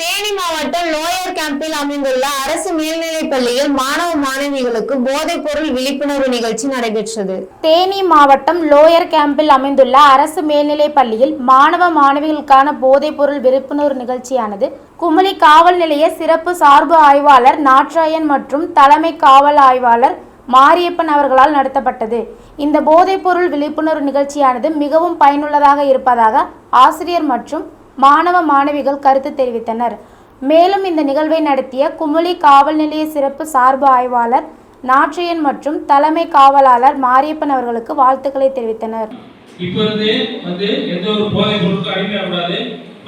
தேனி மாவட்டம் லோயர் கேம்பில் அமைந்துள்ள அரசு மேல்நிலைப் பள்ளியில் மாணவ மாணவிகளுக்கு போதைப் பொருள் விழிப்புணர்வு நிகழ்ச்சி நடைபெற்றது. தேனி மாவட்டம் லோயர் கேம்பில் அமைந்துள்ள அரசு மேல்நிலைப் பள்ளியில் மாணவ மாணவிகளுக்கான போதைப்பொருள் விழிப்புணர்வு நிகழ்ச்சியானது குமளி காவல் நிலைய சிறப்பு சார்பு ஆய்வாளர் நாட்ராயன் மற்றும் தலைமை காவல் ஆய்வாளர் மாரியப்பன் அவர்களால் நடத்தப்பட்டது. இந்த போதைப்பொருள் விழிப்புணர்வு நிகழ்ச்சியானது மிகவும் பயனுள்ளதாக இருப்பதாக ஆசிரியர் மற்றும் மாணவ மாணவிகள் கருத்து தெரிவித்தனர். மேலும் இந்த நிகழ்வை நடத்திய குமுளி காவல் நிலைய சிறப்பு சார்பு ஆய்வாளர் நாட்சியன் மற்றும் தலைமை காவலாளர் மாரியப்பன் அவர்களுக்கு வாழ்த்துக்களை தெரிவித்தனர். இப்பொழுது வந்து எந்த ஒரு போதை பொருளுக்கும் அடிமையாகக்கூடாது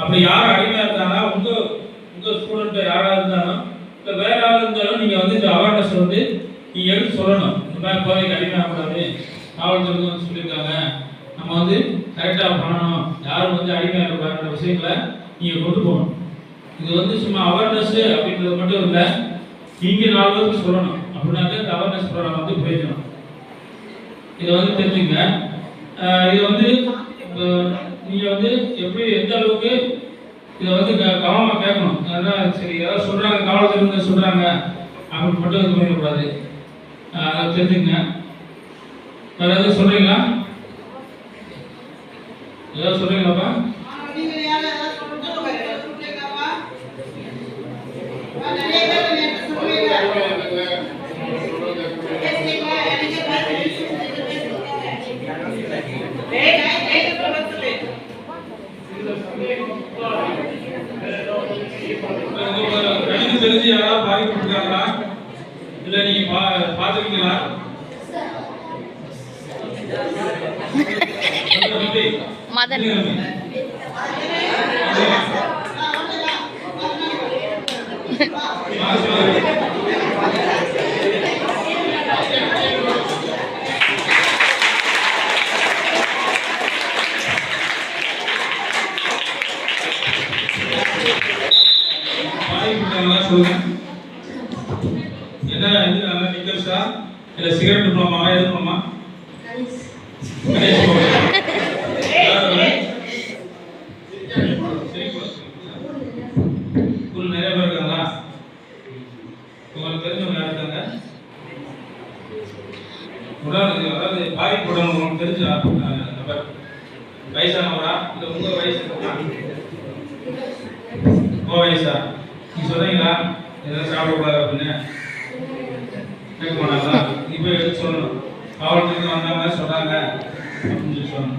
அப்படி யார் அடிமையாக இருந்தாலும் உங்க உங்க ஸ்டூடெண்ட் யாராக இருந்தாலும் இல்ல வேற யாராக இருந்தாலும் நீங்க வந்து இந்த அவேர்னஸ் வந்து நீங்க எடுத்து சொல்லணும். இந்த மாதிரி போதைக்கு அடிமையாகக்கூடாது காவல்துறை வந்து சொல்லியிருக்காங்க. நம்ம வந்து கரெக்டாக பண்ணணும். யாரும் வந்து அடிமையாக இருப்பாங்கிற விஷயங்களை நீங்கள் கொண்டு போகணும். இது வந்து சும்மா அவேர்னஸ் அப்படின்றது மட்டும் இல்லை. நீங்கள் நாலு பேருக்கு சொல்லணும். அப்படின்னாக்க இந்த அவேர்னஸ் ப்ரோக்ராம் வந்து பிரயோஜனம் இதை வந்து தெரிஞ்சுங்க. இது வந்து நீங்கள் வந்து எப்படி எந்த அளவுக்கு இதை வந்து க- கேட்கணும். அதனால் சரி ஏதாவது சொல்கிறாங்க காவலத்தில் இருந்து சொல்கிறாங்க அப்படின்னு மட்டும் இது பண்ணிடக்கூடாது. அதை தெரிஞ்சுங்க வேறு எதுவும் சொல்கிறீங்களா ஏதாவது சொல்றீங்களாப்பா? தெரிஞ்சு யாராவது பாதிக்கப்பட்டிருக்காங்களா? இல்ல நீங்க பா பார்த்துருக்கீங்களா மதன் பாதிக்கப்பட்டவங்களா சொல்லுங்க என்ன இது நல்லா நிக்கல்ஸா இல்ல சிகரெட் போமா எது போமா கணேஷ் நிறைய பேர் இருக்காங்களா? உங்களுக்கு தெரிஞ்சவங்க யார் இருக்காங்க? உடல் அதாவது பாதிப்புடன் உங்களுக்கு தெரிஞ்ச நபர் வயசானவரா? உங்க வயசு ஓ வயசா? நீ சொன்னீங்களா? எதாவது சாப்பிடக்கூடாது அப்படின்னு. கேட்க மாட்டாங்களா? நீ போய் எடுத்து சொல்லணும். காவல்துறை வந்தாங்க சொன்னாங்க அப்படின்னு சொல்லி